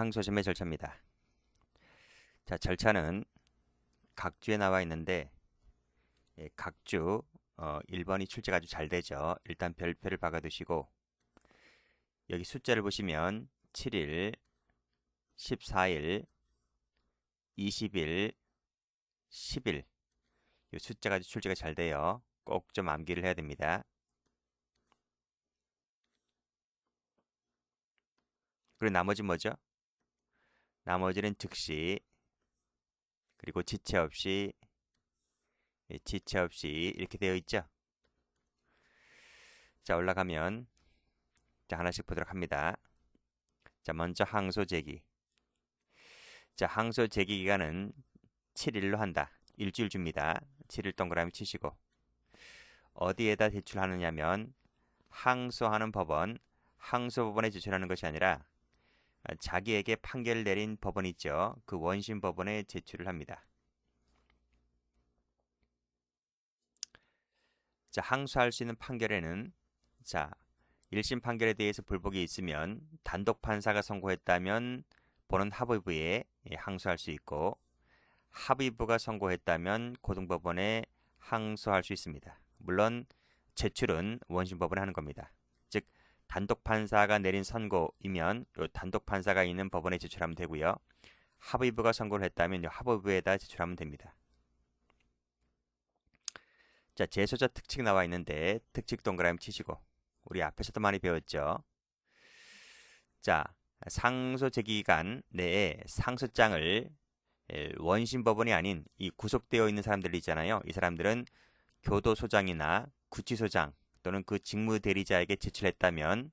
항소심의 절차입니다. 자, 절차는 각주에 나와 있는데 예, 각주 어, 1번이 출제가 아주 잘 되죠. 일단 별표를 박아두시고 여기 숫자를 보시면 7일, 14일, 20일, 10일 이 숫자가 아주 출제가 잘 돼요. 꼭 좀 암기를 해야 됩니다. 그리고 나머지 뭐죠? 나머지는 즉시 그리고 지체 없이 예, 지체 없이 이렇게 되어 있죠. 자 올라가면 자 하나씩 보도록 합니다. 자 먼저 항소 제기 자 항소 제기 기간은 7일로 한다. 일주일 줍니다. 7일 동그라미 치시고 어디에다 제출하느냐면 항소하는 법원 항소법원에 제출하는 것이 아니라 자기에게 판결을 내린 법원 있죠. 그 원심 법원에 제출을 합니다. 자, 항소할 수 있는 판결에는 자, 1심 판결에 대해서 불복이 있으면 단독 판사가 선고했다면 보는 합의부에 예, 항소할 수 있고 합의부가 선고했다면 고등법원에 항소할 수 있습니다. 물론 제출은 원심법원에 하는 겁니다. 즉 단독 판사가 내린 선고이면 요 단독 판사가 있는 법원에 제출하면 되고요. 합의부가 선고를 했다면 요 합의부에다 제출하면 됩니다. 자, 제소자 특칙 나와 있는데 특칙 동그라미 치시고 우리 앞에서도 많이 배웠죠. 자, 상소 제기간 내에 상소장을 원심 법원이 아닌 이 구속되어 있는 사람들 있잖아요. 이 사람들은 교도소장이나 구치소장 또는 그 직무 대리자에게 제출했다면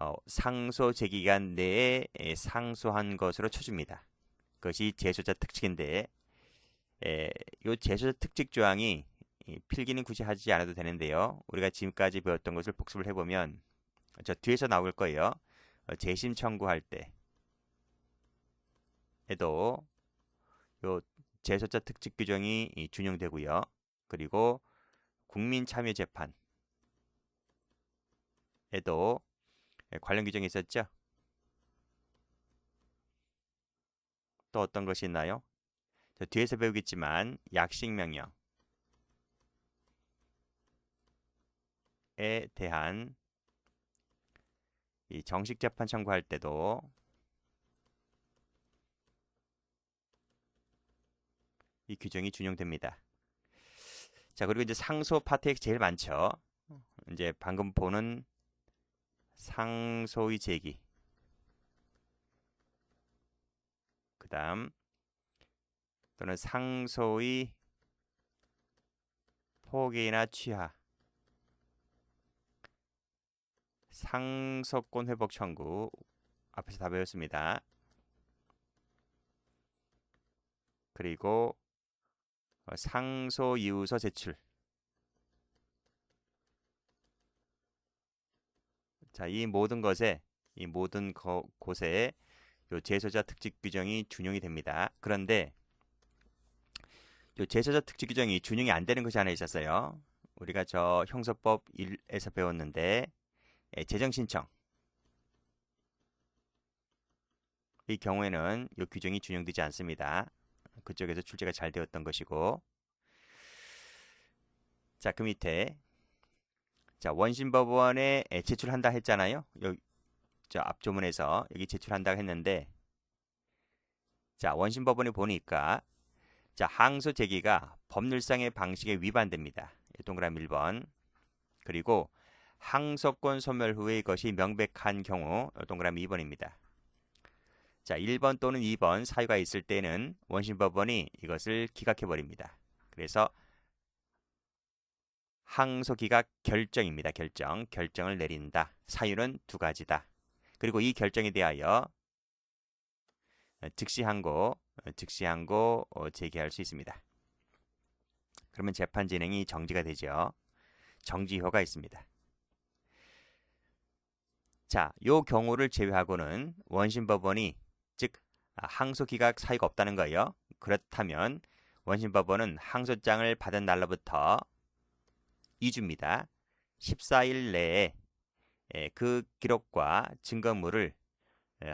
어, 상소 제기간 내에 상소한 것으로 쳐줍니다. 그것이 제소자 특칙인데 에, 이 제소자 특칙 조항이 필기는 굳이 하지 않아도 되는데요. 우리가 지금까지 배웠던 것을 복습을 해보면 저 뒤에서 나올 거예요. 어, 재심 청구할 때에도 요 제소자 특칙 규정이 준용되고요. 그리고 국민참여재판 에도 관련 규정이 있었죠. 또 어떤 것이 있나요? 저 뒤에서 배우겠지만 약식 명령에 대한 이 정식 재판 청구할 때도 이 규정이 준용됩니다. 자, 그리고 이제 상소 파트에 제일 많죠. 이제 방금 보는 상소의 제기. 그 다음 또는 상소의 포기나 취하. 상소권 회복 청구. 앞에서 다 배웠습니다. 그리고 상소 이유서 제출 자, 이 모든 것에 이 모든 거, 곳에 요 제소자 특직 규정이 준용이 됩니다. 그런데 요 제소자 특직 규정이 준용이 안 되는 것이 하나 있었어요. 우리가 저 형사법 1에서 배웠는데 예, 재정 신청 이 경우에는 이 규정이 준용되지 않습니다. 그쪽에서 출제가 잘 되었던 것이고 자, 그 밑에 자, 원심법원에 제출한다 했잖아요. 여기 저 앞조문에서 여기 제출한다고 했는데 자, 원심법원에 보니까 자, 항소 제기가 법률상의 방식에 위반됩니다. 동그라미 1번. 그리고 항소권 소멸 후에 이것이 명백한 경우 동그라미 2번입니다. 자, 1번 또는 2번 사유가 있을 때는 원심법원이 이것을 기각해 버립니다. 그래서 항소기각 결정입니다. 결정. 결정을 내린다. 사유는 두 가지다. 그리고 이 결정에 대하여 즉시 항고, 즉시 항고 제기할 수 있습니다. 그러면 재판 진행이 정지가 되죠. 정지효가 있습니다. 자, 요 경우를 제외하고는 원심법원이 즉 항소기각 사유가 없다는 거예요. 그렇다면 원심법원은 항소장을 받은 날로부터 2주입니다. 14일 내에 그 기록과 증거물을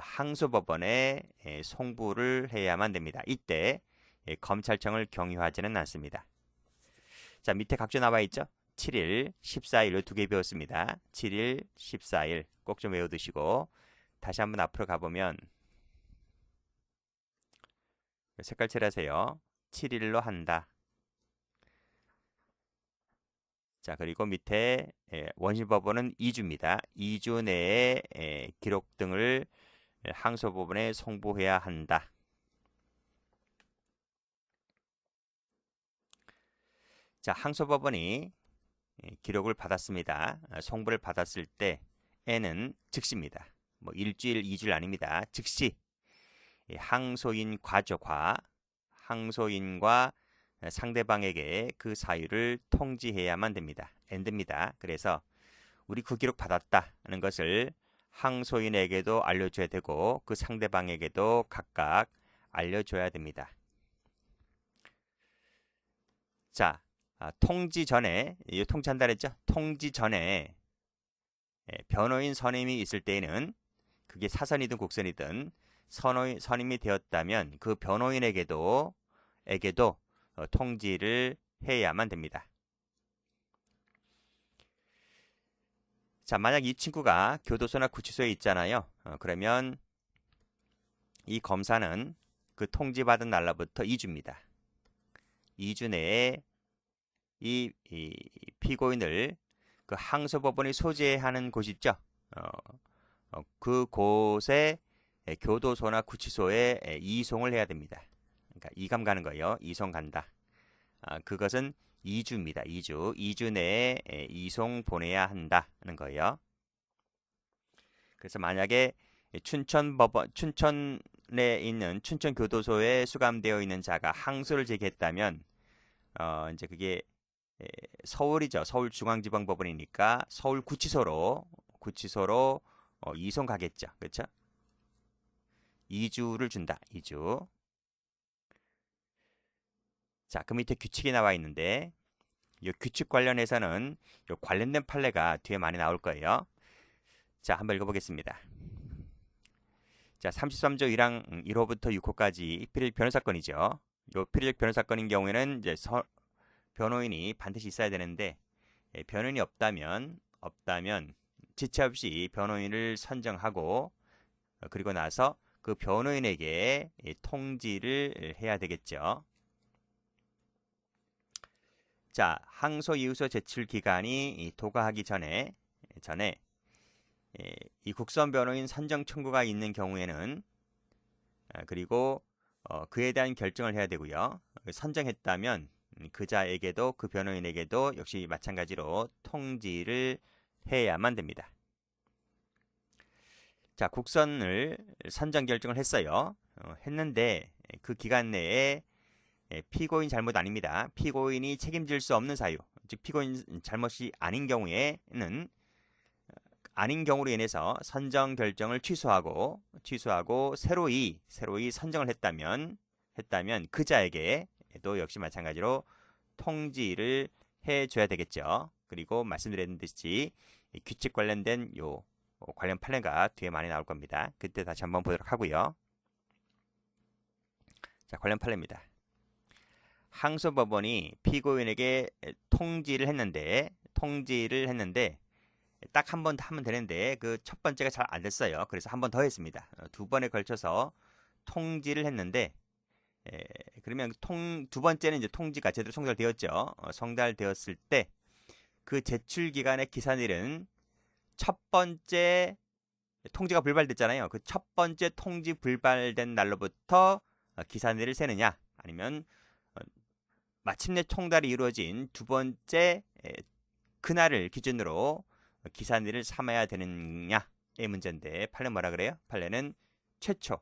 항소법원에 예, 송부를 해야만 됩니다. 이때 예, 검찰청을 경유하지는 않습니다. 자, 밑에 각주 나와 있죠? 7일, 14일로 두 개 배웠습니다. 7일, 14일 꼭 좀 외워두시고 다시 한번 앞으로 가보면 색깔 칠하세요. 7일로 한다. 자, 그리고 밑에 예, 원심법원은 2주입니다. 2주 내에 예, 기록 등을 항소법원에 송부해야 한다. 자, 항소법원이 예, 기록을 받았습니다. 아, 송부를 받았을 때에는 즉시입니다. 뭐 일주일, 이주일 아닙니다. 즉시 항소인 과조과 항소인과 상대방에게 그 사유를 통지해야만 됩니다. 엔드입니다. 그래서 우리 그 기록 받았다는 것을 항소인에게도 알려줘야 되고 그 상대방에게도 각각 알려줘야 됩니다. 자, 아, 통지 전에 이 통지한다 그랬죠? 통지 전에 예, 변호인 선임이 있을 때에는 그게 사선이든 국선이든 선호인, 선임이 되었다면 그 변호인에게도 에게도 어, 통지를 해야만 됩니다. 자, 만약 이 친구가 교도소나 구치소에 있잖아요. 어, 그러면 이 검사는 그 통지받은 날로부터 2주입니다. 2주 내에 이, 이 피고인을 그 항소법원이 소재하는 곳 있죠. 어, 어, 그 곳에 교도소나 구치소에 이송을 해야 됩니다. 그러니까 이감 가는 거예요. 이송 간다. 아, 그것은 2주입니다. 2주. 2주 내에 이송 보내야 한다는 거예요. 그래서 만약에 춘천 법원 춘천에 있는 춘천 교도소에 수감되어 있는 자가 항소를 제기했다면 어 이제 그게 서울이죠. 서울중앙지방법원이니까 서울 구치소로 구치소로 어, 이송 가겠죠. 그렇죠? 2주를 준다. 2주. 자, 그 밑에 규칙이 나와 있는데 이 규칙 관련해서는 요 관련된 판례가 뒤에 많이 나올 거예요. 자, 한번 읽어보겠습니다. 자, 33조 1항 1호부터 6호까지 필요적 변호 사건이죠. 요 필요적 변호 사건인 경우에는 이제 서, 변호인이 반드시 있어야 되는데 예, 변호인이 없다면 없다면 지체 없이 변호인을 선정하고 어, 그리고 나서 그 변호인에게 통지를 해야 되겠죠. 자, 항소 이유서 제출 기간이 도가하기 전에 전에 예, 이 국선 변호인 선정 청구가 있는 경우에는 아, 그리고 어, 그에 대한 결정을 해야 되고요. 선정했다면 그자에게도 그 변호인에게도 역시 마찬가지로 통지를 해야만 됩니다. 자, 국선을 선정 결정을 했어요. 어, 했는데 그 기간 내에 예, 피고인 잘못 아닙니다. 피고인이 책임질 수 없는 사유, 즉 피고인 잘못이 아닌 경우에는 어, 아닌 경우로 인해서 선정 결정을 취소하고 취소하고 새로이 새로이 선정을 했다면 했다면 그자에게도 역시 마찬가지로 통지를 해줘야 되겠죠. 그리고 말씀드렸듯이 규칙 관련된 요 관련 판례가 뒤에 많이 나올 겁니다. 그때 다시 한번 보도록 하고요. 자, 관련 판례입니다. 항소법원이 피고인에게 통지를 했는데 통지를 했는데 딱 한 번 하면 되는데 그 첫 번째가 잘 안 됐어요. 그래서 한 번 더 했습니다. 어, 두 번에 걸쳐서 통지를 했는데 에, 그러면 통 두 번째는 이제 통지가 제대로 송달되었죠. 어, 송달되었을 때 그 제출 기간의 기산일은 첫 번째 통지가 불발됐잖아요. 그 첫 번째 통지 불발된 날로부터 어, 기산일을 세느냐 아니면 마침내 총달이 이루어진 두 번째 그날을 기준으로 기산일을 삼아야 되느냐의 문제인데 판례 뭐라 그래요? 판례는 최초,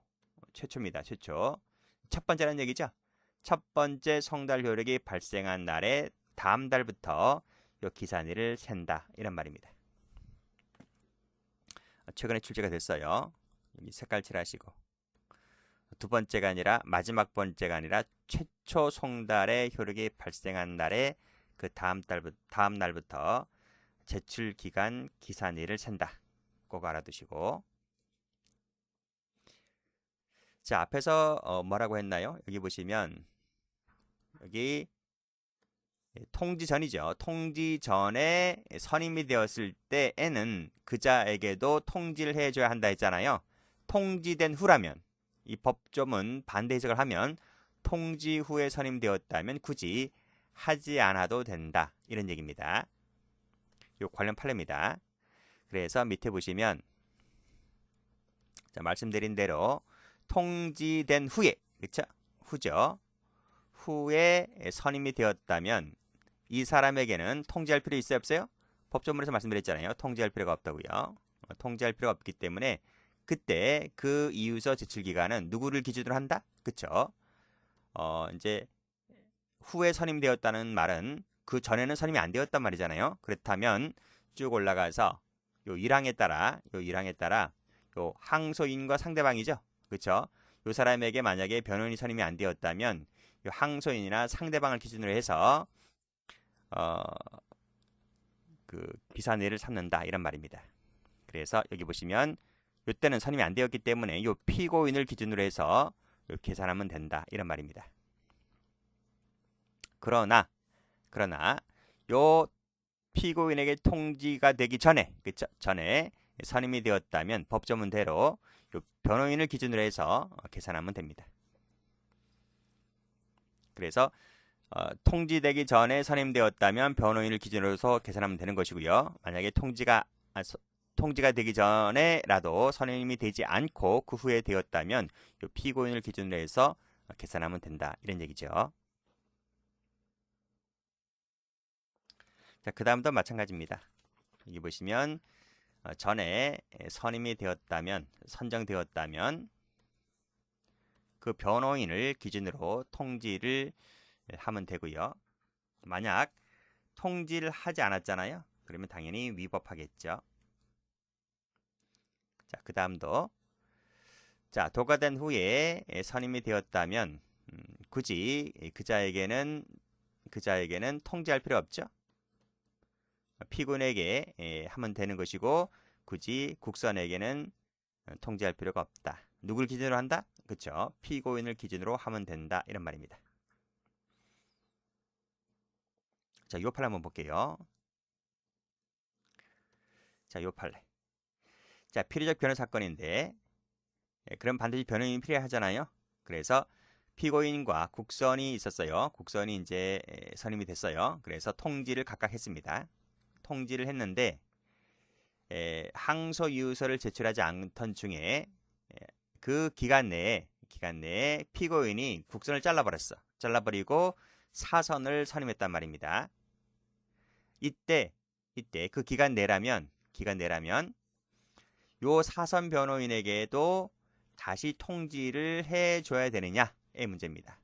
최초입니다. 최초. 첫 번째라는 얘기죠. 첫 번째 성달 효력이 발생한 날에 다음 달부터 요 기산일을 센다 이런 말입니다. 최근에 출제가 됐어요. 여기 색깔 칠하시고 두 번째가 아니라 마지막 번째가 아니라 최초 송달의 효력이 발생한 날에 그 다음 달부터 다음 날부터 제출 기간 기산일을 센다. 꼭 알아두시고 자, 앞에서 어, 뭐라고 했나요? 여기 보시면 여기 예, 통지 전이죠. 통지 전에 선임이 되었을 때에는 그자에게도 통지를 해줘야 한다 했잖아요. 통지된 후라면 이 법조문 반대 해석을 하면 통지 후에 선임되었다면 굳이 하지 않아도 된다 이런 얘기입니다. 요 관련 판례입니다. 그래서 밑에 보시면 자, 말씀드린 대로 통지된 후에 그렇죠? 후죠. 후에 선임이 되었다면 이 사람에게는 통지할 필요 있어요 없어요? 법조문에서 말씀드렸잖아요. 통지할 필요가 없다고요. 어, 통지할 필요가 없기 때문에 그때 그 이유서 제출 기간은 누구를 기준으로 한다? 그쵸? 어, 이제 후에 선임되었다는 말은 그 전에는 선임이 안 되었단 말이잖아요. 그렇다면 쭉 올라가서 요 1항에 따라 요 1항에 따라 요 항소인과 상대방이죠. 그쵸? 요 사람에게 만약에 변호인이 선임이 안 되었다면 요 항소인이나 상대방을 기준으로 해서 어, 그 비사내를 삼는다 이런 말입니다. 그래서 여기 보시면 이때는 선임이 안 되었기 때문에 요 피고인을 기준으로 해서 계산하면 된다 이런 말입니다. 그러나 그러나 요 피고인에게 통지가 되기 전에 그쵸 전에 선임이 되었다면 법조문대로 요 변호인을 기준으로 해서 계산하면 됩니다. 그래서 어, 통지되기 전에 선임되었다면 변호인을 기준으로 해서 계산하면 되는 것이고요. 만약에 통지가 아, 서, 통지가 되기 전에라도 선임이 되지 않고 그 후에 되었다면 피고인을 기준으로 해서 계산하면 된다. 이런 얘기죠. 자, 그 다음도 마찬가지입니다. 여기 보시면 어, 전에 선임이 되었다면 선정되었다면 그 변호인을 기준으로 통지를 하면 되고요. 만약 통지를 하지 않았잖아요. 그러면 당연히 위법하겠죠. 자, 그 다음 도 자, 도가 된 후에 선임이 되었다면 음, 굳이 그자에게는 그자에게는 통지할 필요 없죠. 피고인에게 예, 하면 되는 것이고 굳이 국선에게는 통지할 필요가 없다. 누굴 기준으로 한다? 그렇죠. 피고인을 기준으로 하면 된다. 이런 말입니다. 자, 요 판례 한번 볼게요. 자, 요 판례. 자, 필요적 변호 사건인데 예, 그럼 반드시 변호인이 필요하잖아요. 그래서 피고인과 국선이 있었어요. 국선이 이제 선임이 됐어요. 그래서 통지를 각각 했습니다. 통지를 했는데 에, 항소 이유서를 제출하지 않던 중에 에, 그 기간 내에 기간 내에 피고인이 국선을 잘라버렸어. 잘라버리고 사선을 선임했단 말입니다. 이때 이때 그 기간 내라면 기간 내라면 요 사선 변호인에게도 다시 통지를 해줘야 되느냐의 문제입니다.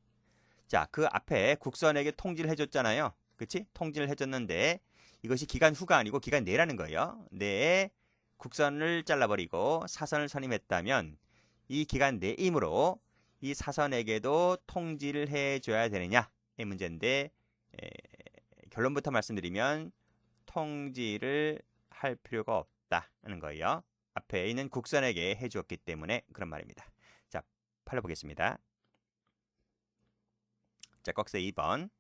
자, 그 앞에 국선에게 통지를 해줬잖아요. 그치? 통지를 해줬는데 이것이 기간 후가 아니고 기간 내라는 거예요. 내에 국선을 잘라버리고 사선을 선임했다면 이 기간 내이므로 이 사선에게도 통지를 해줘야 되느냐의 문제인데 에, 결론부터 말씀드리면 통지를 할 필요가 없다는 거예요. 앞에 있는 국선에게 해주었기 때문에 그런 말입니다. 자, 팔로 보겠습니다. 자, 꺽쇠 2번.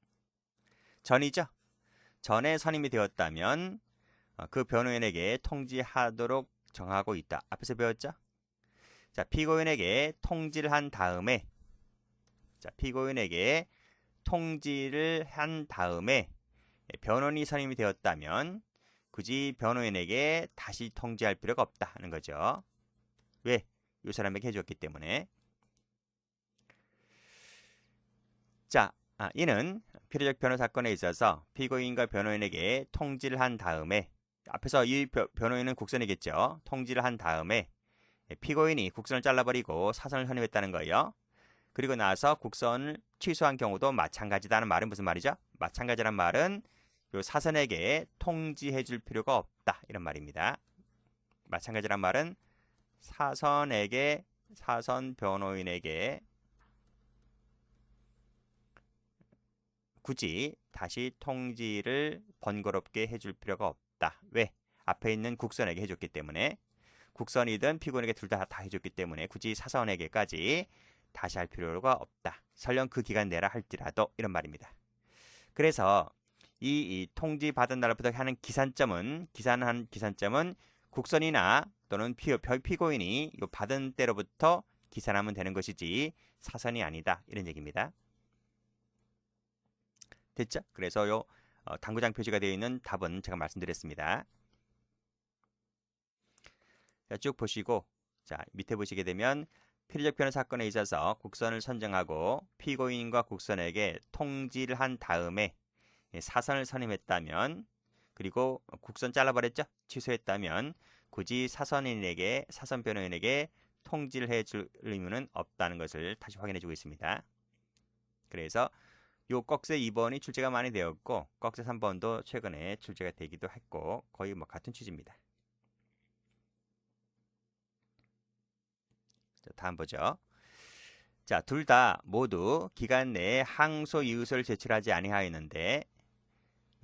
전이죠. 전에 선임이 되었다면 어, 그 변호인에게 통지하도록 정하고 있다. 앞에서 배웠죠? 자, 피고인에게 통지를 한 다음에 자, 피고인에게 통지를 한 다음에 변호인이 선임이 되었다면 굳이 변호인에게 다시 통지할 필요가 없다는 거죠. 왜? 이 사람에게 해줬기 때문에. 자, 아, 이는 필요적 변호 사건에 있어서 피고인과 변호인에게 통지를 한 다음에 앞에서 이 변호인은 국선이겠죠. 통지를 한 다음에 피고인이 국선을 잘라버리고 사선을 선임했다는 거예요. 그리고 나서 국선을 취소한 경우도 마찬가지다는 말은 무슨 말이죠? 마찬가지란 말은 요 사선에게 통지해 줄 필요가 없다. 이런 말입니다. 마찬가지란 말은 사선에게 사선 변호인에게 굳이 다시 통지를 번거롭게 해줄 필요가 없다. 왜? 앞에 있는 국선에게 해줬기 때문에 국선이든 피고인에게 둘 다 다 해줬기 때문에 굳이 사선에게까지 다시 할 필요가 없다. 설령 그 기간 내라 할지라도 이런 말입니다. 그래서 이, 이 통지 받은 날부터 하는 기산점은 기산한 기산점은 국선이나 또는 피, 피고인이 요 받은 때로부터 기산하면 되는 것이지 사선이 아니다 이런 얘기입니다. 됐죠? 그래서 요 어, 당구장 표시가 되어 있는 답은 제가 말씀드렸습니다. 자, 쭉 보시고 자 밑에 보시게 되면 필요적 변호 사건에 있어서 국선을 선정하고 피고인과 국선에게 통지를 한 다음에 사선을 선임했다면 그리고 국선 잘라버렸죠? 취소했다면 굳이 사선인에게 사선 변호인에게 통지를 해줄 의무는 없다는 것을 다시 확인해 주고 있습니다. 그래서 요 꺽쇠 2번이 출제가 많이 되었고 꺽쇠 3번도 최근에 출제가 되기도 했고 거의 뭐 같은 취지입니다. 자, 다음 보죠. 자, 둘 다 모두 기간 내에 항소 이유서를 제출하지 아니하였는데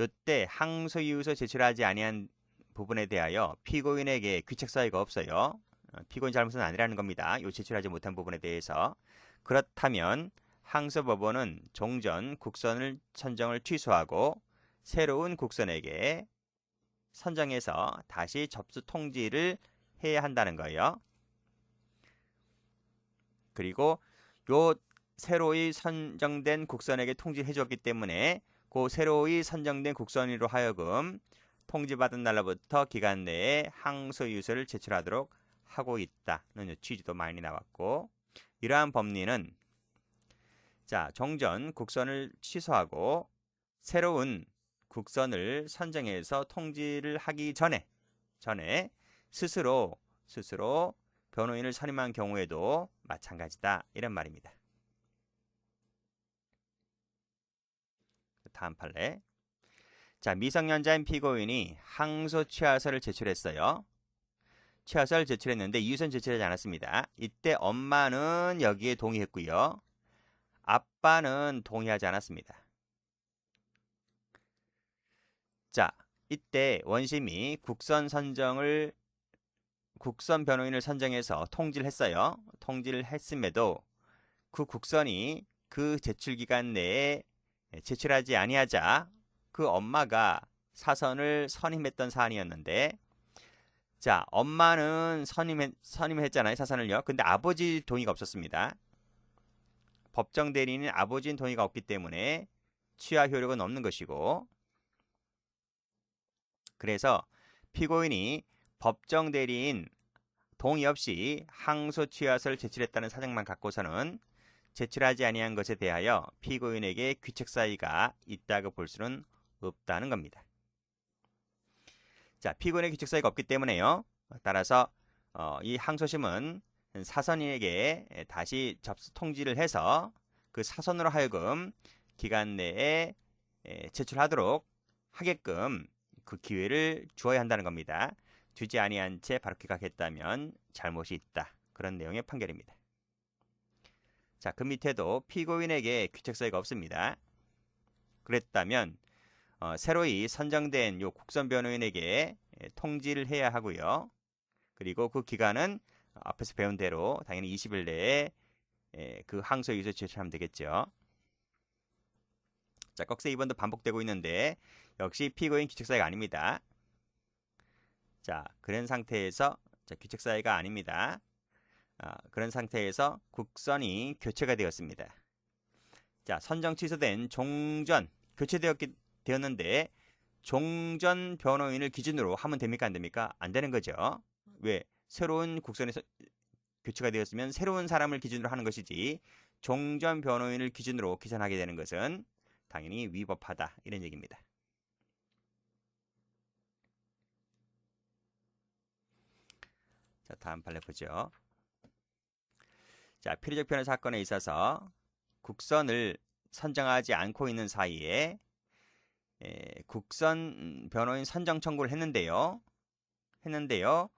이때 항소 이유서 제출하지 아니한 부분에 대하여 피고인에게 귀책 사유가 없어요. 어, 피고인 잘못은 아니라는 겁니다. 요 제출하지 못한 부분에 대해서 그렇다면 항소법원은 종전 국선을 선정을 취소하고 새로운 국선에게 선정해서 다시 접수 통지를 해야 한다는 거예요. 그리고 요 새로이 선정된 국선에게 통지해 줬기 때문에 그 새로이 선정된 국선으로 하여금 통지받은 날로부터 기간 내에 항소 유서를 제출하도록 하고 있다는 취지도 많이 나왔고 이러한 법리는 자 종전 국선을 취소하고 새로운 국선을 선정해서 통지를 하기 전에 전에 스스로 스스로 변호인을 선임한 경우에도 마찬가지다 이런 말입니다. 다음 판례. 자, 미성년자인 피고인이 항소 취하서를 제출했어요. 취하서를 제출했는데 이유선 제출하지 않았습니다. 이때 엄마는 여기에 동의했고요. 아빠는 동의하지 않았습니다. 자, 이때 원심이 국선 선정을 국선 변호인을 선정해서 통지를 했어요. 통지를 했음에도 그 국선이 그 제출 기간 내에 제출하지 아니하자 그 엄마가 사선을 선임했던 사안이었는데 자 엄마는 선임했, 선임했잖아요 사선을요. 근데 아버지 동의가 없었습니다. 법정 대리인은 아버지 동의가 없기 때문에 취하 효력은 없는 것이고 그래서 피고인이 법정 대리인 동의 없이 항소 취하서를 제출했다는 사정만 갖고서는 제출하지 아니한 것에 대하여 피고인에게 귀책 사유가 있다고 볼 수는 없다는 겁니다. 자, 피고인의 귀책 사유가 없기 때문에요. 따라서 어, 이 항소심은 사선인에게 다시 접수 통지를 해서 그 사선으로 하여금 기간 내에 제출하도록 하게끔 그 기회를 주어야 한다는 겁니다. 주지 아니한 채 바로 기각했다면 잘못이 있다. 그런 내용의 판결입니다. 자, 그 밑에도 피고인에게 귀책 사유가 없습니다. 그랬다면 어, 새로이 선정된 요 국선 변호인에게 통지를 해야 하고요. 그리고 그 기간은 앞에서 배운 대로 당연히 20일 내에 에, 그 항소 유서 제출하면 되겠죠. 자, 꺽쇠 2번도 반복되고 있는데 역시 피고인 귀책 사유가 아닙니다. 자, 그런 상태에서 자, 귀책 사유가 아닙니다. 아, 그런 상태에서 국선이 교체가 되었습니다. 자, 선정 취소된 종전 교체되었기 되었는데 종전 변호인을 기준으로 하면 됩니까 안 됩니까? 안 되는 거죠. 왜? 새로운 국선에서 교체가 되었으면 새로운 사람을 기준으로 하는 것이지 종전 변호인을 기준으로 기산하게 되는 것은 당연히 위법하다 이런 얘기입니다. 자, 다음 판례 보죠. 자, 필요적 변호 사건에 있어서 국선을 선정하지 않고 있는 사이에 에, 국선 변호인 선정 청구를 했는데요. 했는데요.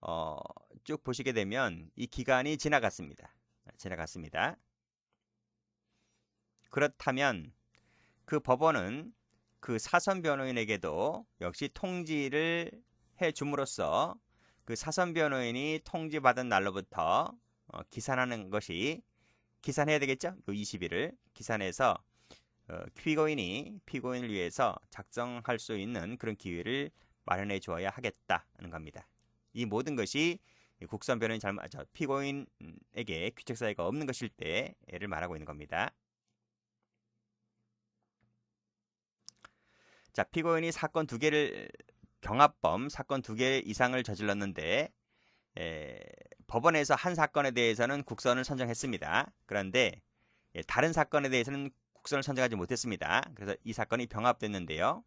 어, 쭉 보시게 되면 이 기간이 지나갔습니다. 지나갔습니다. 그렇다면 그 법원은 그 사선 변호인에게도 역시 통지를 해 줌으로써 그 사선 변호인이 통지받은 날로부터 어, 기산하는 것이 기산해야 되겠죠? 요 20일을 기산해서 어, 피고인이 피고인을 위해서 작성할 수 있는 그런 기회를 마련해 주어야 하겠다는 겁니다. 이 모든 것이 국선 변호인 잘못 저 피고인에게 규책 사유가 없는 것일 때를 말하고 있는 겁니다. 자, 피고인이 사건 두 개를 경합범 사건 두 개 이상을 저질렀는데 에, 법원에서 한 사건에 대해서는 국선을 선정했습니다. 그런데 예, 다른 사건에 대해서는 국선을 선정하지 못했습니다. 그래서 이 사건이 병합됐는데요.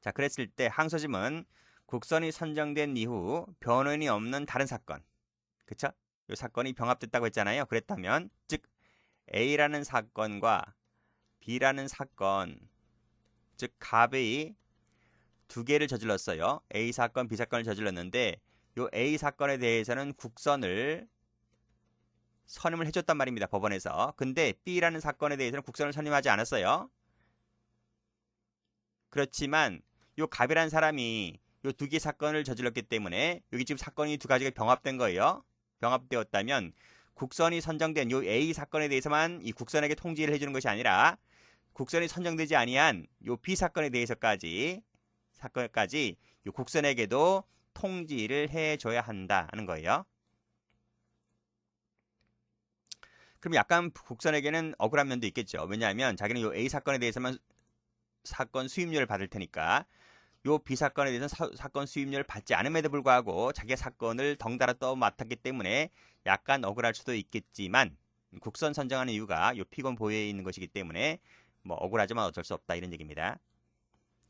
자, 그랬을 때 항소심은 국선이 선정된 이후 변호인이 없는 다른 사건, 그쵸? 이 사건이 병합됐다고 했잖아요. 그랬다면, 즉 A라는 사건과 B라는 사건, 즉 갑이 두 개를 저질렀어요. A 사건, B 사건을 저질렀는데 이 A 사건에 대해서는 국선을 선임을 해줬단 말입니다. 법원에서. 근데 B라는 사건에 대해서는 국선을 선임하지 않았어요. 그렇지만 이 갑이라는 사람이 이두개 사건을 저질렀기 때문에 여기 지금 사건이 두 가지가 병합된 거예요. 병합되었다면 국선이 선정된 이 A 사건에 대해서만 이 국선에게 통지를 해주는 것이 아니라 국선이 선정되지 아니한 이 B 사건에 대해서까지 사건까지 이 국선에게도 통지를 해줘야 한다는 거예요. 그럼 약간 국선에게는 억울한 면도 있겠죠. 왜냐하면 자기는 이 A 사건에 대해서만 사건 수임료를 받을 테니까 요 B 사건에 대해서는 사, 건 수임료를 받지 않음에도 불구하고 자기 사건을 덩달아 떠 맡았기 때문에 약간 억울할 수도 있겠지만 국선 선정하는 이유가 요 피건 보호에 있는 것이기 때문에 뭐 억울하지만 어쩔 수 없다 이런 얘기입니다.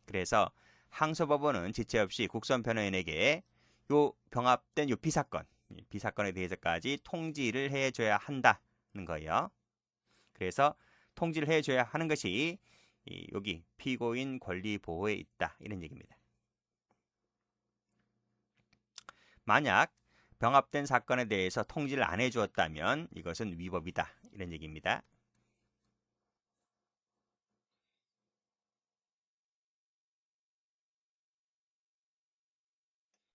그래서 항소법원은 지체 없이 국선 변호인에게 요 병합된 요 비사건, 비사건에 대해서까지 통지를 해줘야 한다는 거예요. 그래서 통지를 해줘야 하는 것이 여기 피고인 권리 보호에 있다 이런 얘기입니다. 만약 병합된 사건에 대해서 통지를 안 해주었다면 이것은 위법이다 이런 얘기입니다.